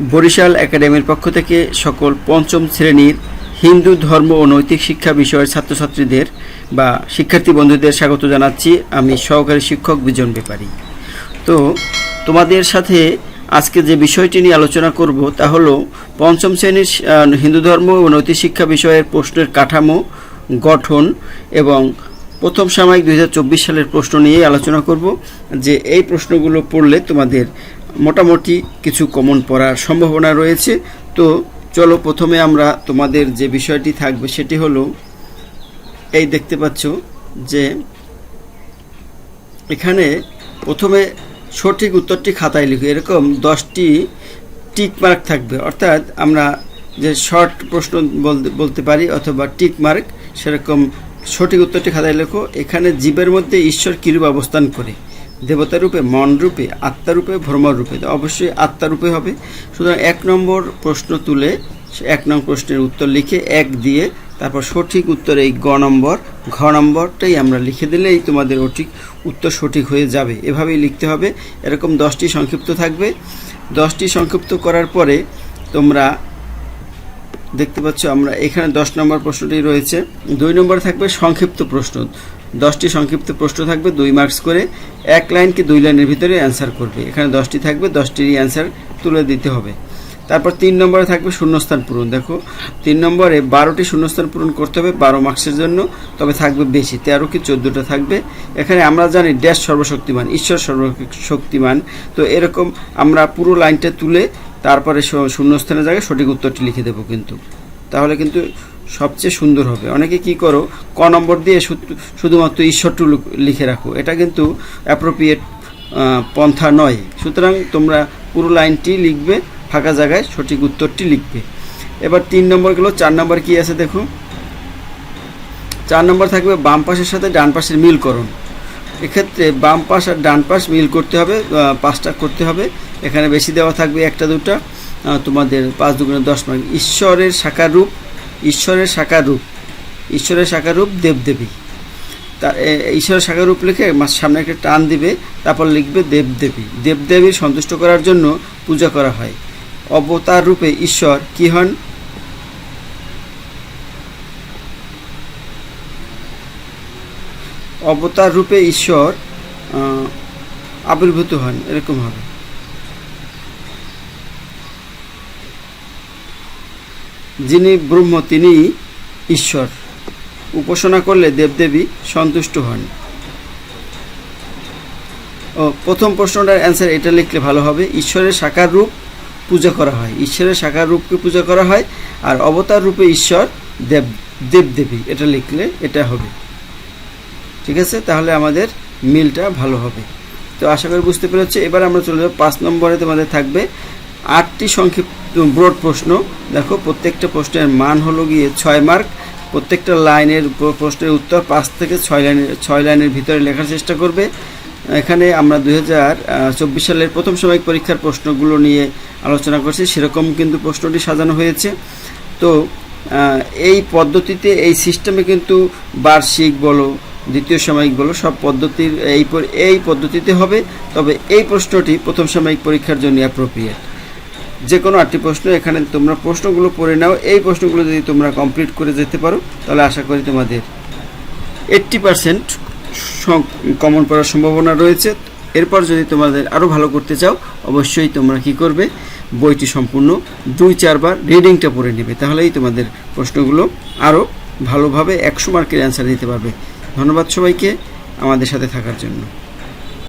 বরিশাল একাডেমির পক্ষ থেকে সকল পঞ্চম শ্রেণির হিন্দু ধর্ম ও নৈতিক শিক্ষা বিষয়ের ছাত্রছাত্রীদের বা শিক্ষার্থী বন্ধুদের স্বাগত জানাচ্ছি। আমি সহকারী শিক্ষক বিজন ব্যাপারী তো তোমাদের সাথে আজকে যে বিষয়টি নিয়ে আলোচনা করব তা হলো পঞ্চম শ্রেণির হিন্দু ধর্ম ও নৈতিক শিক্ষা বিষয়ের প্রশ্নের কাঠামো, গঠন এবং প্রথম সাময়িক দুই হাজার চব্বিশ সালের প্রশ্ন নিয়ে আলোচনা করব। যে এই প্রশ্নগুলো পড়লে তোমাদের মোটামুটি কিছু কমন পড়ার সম্ভাবনা রয়েছে। তো চলো প্রথমে আমরা তোমাদের যে বিষয়টি থাকবে সেটি হলো, এই দেখতে পাচ্ছ যে এখানে প্রথমে সঠিক উত্তরটি খাতায় লিখো। এরকম দশটি টিক মার্ক থাকবে। অর্থাৎ আমরা যে শর্ট প্রশ্ন বলতে পারি অথবা টিক মার্ক সেরকম সঠিক উত্তরটি খাতায় লেখো। এখানে জীবের মধ্যে ঈশ্বর কিরূপ অবস্থান করে? দেবতা রূপে, মন রূপে, আত্মা রূপে, ভ্রমর রূপে। তো অবশ্যই আত্মা রূপে হবে। সুতরাং এক নম্বর প্রশ্ন তুলে, এক নম্বর প্রশ্নের উত্তর লিখে এক দিয়ে তারপর সঠিক উত্তর এই গ নম্বর, ঘ নম্বরটাই আমরা লিখে দিলেই তোমাদের সঠিক উত্তর সঠিক হয়ে যাবে। এভাবেই লিখতে হবে। এরকম দশটি সংক্ষিপ্ত থাকবে। দশটি সংক্ষিপ্ত করার পরে তোমরা দেখতে পাচ্ছ আমরা এখানে দশ নম্বর প্রশ্নটি রয়েছে। দুই নম্বরে থাকবে সংক্ষিপ্ত প্রশ্ন। দশটি সংক্ষিপ্ত প্রশ্ন থাকবে, দুই মার্কস করে। এক লাইনকে দুই লাইনের ভিতরে অ্যান্সার করবে। এখানে দশটি থাকবে, দশটিরই অ্যান্সার তুলে দিতে হবে। তারপর তিন নম্বরে থাকবে শূন্যস্থান পূরণ। দেখো, তিন নম্বরে বারোটি শূন্যস্থান পূরণ করতে হবে বারো মার্কসের জন্য, তবে থাকবে বেশি, তেরো কি চোদ্দোটা থাকবে। এখানে আমরা জানি ড্যাশ সর্বশক্তিমান, ঈশ্বর সর্বশক্তিমান। তো এরকম আমরা পুরো লাইনটা তুলে তারপরে শূন্যস্থানের জায়গায় সঠিক উত্তরটি লিখে দেবো কিন্তু। তাহলে কিন্তু সবচেয়ে সুন্দর হবে। অনেকে কি করো, ক নম্বর দিয়ে শুধু- শুধুমাত্র ঈশ্বরটু লিখে রাখো। এটা কিন্তু অ্যাপ্রোপ্রিয়েট পন্থা নয়। সুতরাং তোমরা পুরো লাইনটি লিখবে, ফাঁকা জায়গায় সঠিক উত্তরটি লিখবে। এবার তিন নম্বর গেলো, চার নম্বর কি আছে দেখো? চার নম্বর থাকবে বাম পাশের সাথে ডান পাশের মিলকরণ এক্ষেত্রে বাম পাশ আর ডান পাশ মিল করতে হবে পাঁচটা করতে হবে। এখানে বেশি দেওয়া থাকবে একটা দুটা তোমাদের পাঁচ দুগুণে দশ মার্ক ঈশ্বরের সাকার রূপ ঈশ্বরের সাকার রূপ ঈশ্বরের সাকার রূপ দেবদেবী তার ঈশ্বরের সাকার রূপ লিখে সামনে একটা টান দিবে, তারপর লিখবে দেবদেবী। দেবদেবীর সন্তুষ্ট করার জন্য পূজা করা হয়। অবতার রূপে ঈশ্বর কি হন? অবতার রূপে ঈশ্বর আবির্ভূত হন, এরকম হবে। যিনি ব্রহ্ম তিনি ঈশ্বর। উপাসনা করলে দেবদেবী সন্তুষ্ট হন। ও প্রথম প্রশ্নটার অ্যান্সার এটা লিখলে ভালো হবে, ঈশ্বরের সাকার রূপ পূজা করা হয়। ঈশ্বরের সাকার রূপকে পূজা করা হয় আর অবতার রূপে ঈশ্বর দেব, দেবদেবী, এটা লিখলে এটা হবে। ঠিক আছে? তাহলে আমাদের মিলটা ভালো হবে। তো আশা করি বুঝতে পেরেছি। এবার আমরা চলে যাব পাঁচ নম্বরে তোমাদের থাকবে আটটি সংক্ষিপ্ত ব্রড প্রশ্ন। দেখো, প্রত্যেকটা প্রশ্নের মান হলো গিয়ে ছয় মার্ক। প্রত্যেকটা লাইনের প্রশ্নের উত্তর পাঁচ থেকে ছয় লাইনের ছয় লাইনের ভিতরে লেখার চেষ্টা করবে। এখানে আমরা দুই সালের প্রথম সাময়িক পরীক্ষার প্রশ্নগুলো নিয়ে আলোচনা করছি, সেরকম কিন্তু প্রশ্নটি সাজানো হয়েছে। তো এই পদ্ধতিতে এই সিস্টেমে কিন্তু বার্ষিক বলো, দ্বিতীয় সাময়িক বলো, সব পদ্ধতির এই এই পদ্ধতিতে হবে। তবে এই প্রশ্নটি প্রথম সাময়িক পরীক্ষার জন্য অ্যাপ্রোপ্রিয়েট যে কোনো আটটি প্রশ্ন, এখানে তোমরা প্রশ্নগুলো পড়ে নাও। এই প্রশ্নগুলো যদি তোমরা কমপ্লিট করে যেতে পারো, তাহলে আশা করি তোমাদের এইট্টি পারসেন্ট কমন পড়ার সম্ভাবনা রয়েছে। এরপর যদি তোমাদের আরও ভালো করতে চাও, অবশ্যই তোমরা কি করবে? বইটি সম্পূর্ণ দুই, চারবার রিডিংটা পড়ে নেবে। তাহলেই তোমাদের প্রশ্নগুলো আরও ভালোভাবে একশো মার্কের অ্যান্সার দিতে পারবে। ধন্যবাদ সবাইকে আমাদের সাথে থাকার জন্য।